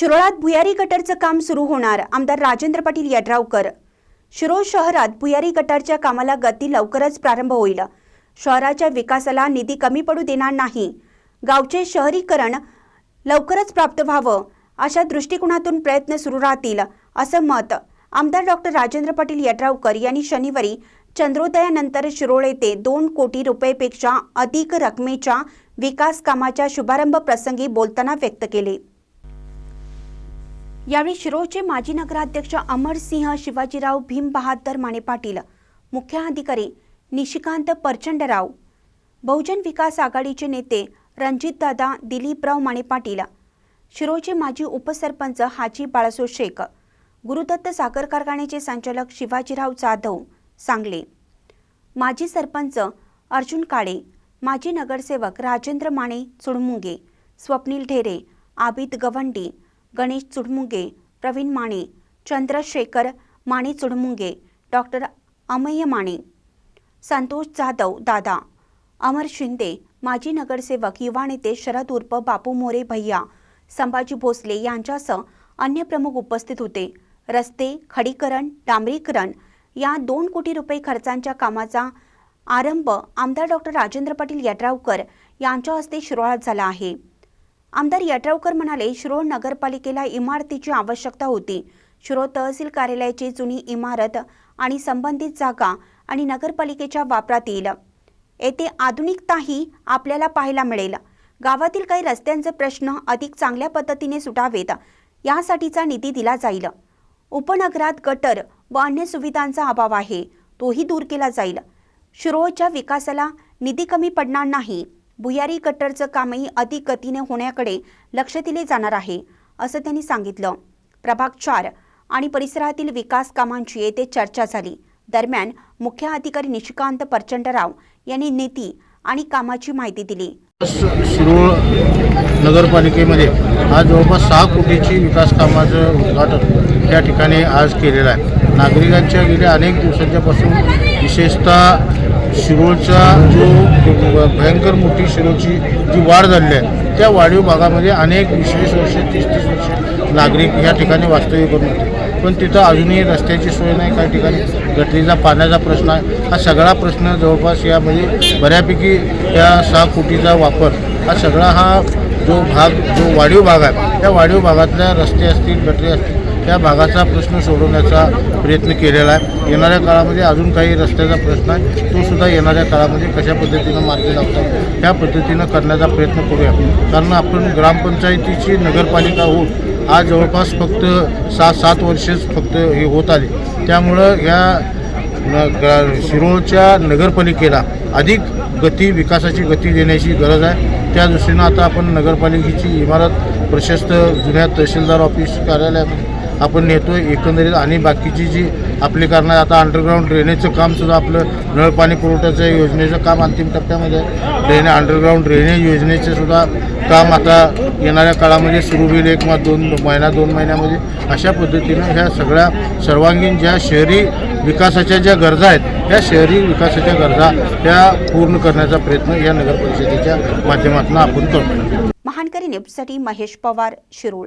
शिरोळात भुयारी गटरचं काम सुरू होणार. आमदार राजेंद्र पाटील यड्रावकर. शिरोळ शहरात भुयारी गटारच्या कामाला गती लवकरच प्रारंभ होईल. शहराच्या विकासाला निधी कमी पडू देणार नाही. गावचे शहरीकरण लवकरच प्राप्त व्हावं अशा दृष्टिकोनातून प्रयत्न सुरू राहतील असं मत आमदार डॉक्टर राजेंद्र पाटील यड्रावकर यांनी शनिवारी चंद्रोदयानंतर शिरोळ येथे दोन कोटी रुपयेपेक्षा अधिक रकमेच्या विकास कामाच्या शुभारंभ प्रसंगी बोलताना व्यक्त केले. यावेळी शिरोळचे माजी नगराध्यक्ष अमरसिंह शिवाजीराव भीम बहादर माने पाटील मुख्य अधिकारी निशिकांत परचंडराव बहुजन विकास आघाडीचे नेते रणजितदादा दिलीपराव माने पाटील शिरोळचे माजी उपसरपंच हाजी बाळासो शेख गुरुदत्त साखर कारखान्याचे संचालक शिवाजीराव जाधव सांगले. माजी सरपंच अर्जुन काळे माजी नगरसेवक राजेंद्र माने चुडमुंगे स्वप्नील ढेरे आबिद गवंडी गणेश चुडमुंगे प्रवीण माने चंद्रशेखर माने चुडमुंगे डॉक्टर अमय माने. संतोष जाधव दादा. अमर शिंदे माजी नगरसेवक युवा नेते शरद उर्फ बापू मोरे भैया संभाजी भोसले यांच्यासह अन्य प्रमुख उपस्थित होते. रस्ते खडीकरण डांबरीकरण या दोन कोटी रुपये खर्चांच्या कामाचा आरंभ आमदार डॉक्टर राजेंद्र पाटील यड्रावकर यांच्या हस्ते शिरोळात झाला आहे. आमदार यड्रावकर म्हणाले शिरोळ नगरपालिकेला इमारतीची आवश्यकता होती. शिरोळ तहसील कार्यालयाची जुनी इमारत आणि संबंधित जागा आणि नगरपालिकेच्या वापरात येईल. येथे आधुनिकताही आपल्याला पाहायला मिळेल. गावातील काही रस्त्यांचे प्रश्न अधिक चांगल्या पद्धतीने सुटावेत. यासाठीचा निधी दिला जाईल. उपनगरात गटर व अन्य सुविधांचा अभाव आहे. तोही दूर केला जाईल. शिरोळच्या विकासाला निधी कमी पडणार नाही. भुयारी कट्टरचं कामही अतिगतीने होण्याकडे लक्ष दिले जाणार आहे असं त्यांनी सांगितलं. प्रभाग चार आणि परिसरातील विकास कामांची येथे चर्चा झाली. दरम्यान मुख्य अधिकारी निशिकांत परचंडराव यांनी नीती आणि कामाची माहिती दिली. शिरोळ नगरपालिकेमध्ये आज जवळपास सहा कोटीची विकास कामाचं उद्घाटन या ठिकाणी आज केलेलं आहे. नागरिकांच्या गेल्या अनेक दिवसांच्यापासून विशेषतः शिरोळचा जो भयंकर मोठी शिरोळची जी वाढ झालेली आहे त्या वाढीव भागामध्ये अनेक विशेष वर्षे तीस तीस वर्षे नागरिक या ठिकाणी वास्तव्य करून होते पण तिथं अजूनही रस्त्याची सोय नाही काही ठिकाणी गटरीचा पाण्याचा प्रश्न आहे. हा सगळा प्रश्न जवळपास यामध्ये म्हणजे बऱ्यापैकी या सहा कोटीचा वापर हा सगळा हा जो भाग जो वाढीव भाग आहे त्या वाढीव भागातल्या रस्ते असतील गटरी असतील त्या भागाचा प्रश्न सोडवण्याचा प्रयत्न केलेला आहे. येणाऱ्या काळामध्ये अजून काही रस्त्याचा प्रश्न आहे. तो सुद्धा येणाऱ्या काळामध्ये कशा पद्धतीनं मार्गी लावतात त्या पद्धतीनं करण्याचा प्रयत्न करूया. कारण आपण ग्रामपंचायतीची नगरपालिका होऊन आज जवळपास फक्त सात सात वर्षेच फक्त हे होत आले. त्यामुळं ह्या न शिरोळच्या नगरपालिकेला अधिक गती विकासाची गती देण्याची गरज आहे. त्या दृष्टीनं आता आपण नगरपालिकेची इमारत प्रशस्त जुन्या तहसीलदार ऑफिस कार्यालयामध्ये आपण नेतो एकंदरीत. आणि बाकीची जी आपली कारण आता अंडरग्राऊंड ड्रेनेजचं कामसुद्धा आपलं नळ पाणी पुरवठ्याचं योजनेचं काम अंतिम टप्प्यामध्ये आहे. ड्रेने अंडरग्राऊंड ड्रेनेज योजनेचं सुद्धा काम आता येणाऱ्या काळामध्ये सुरू होईल एक मा दोन महिना दोन महिन्यामध्ये. अशा पद्धतीनं ह्या सगळ्या सर्वांगीण ज्या शहरी विकासाच्या ज्या गरजा आहेत त्या शहरी विकासाच्या गरजा त्या पूर्ण करण्याचा प्रयत्न या नगर परिषदेच्या माध्यमातून आपण करतो महानकरी न्यूजसाठी महेश पवार शिरोळ.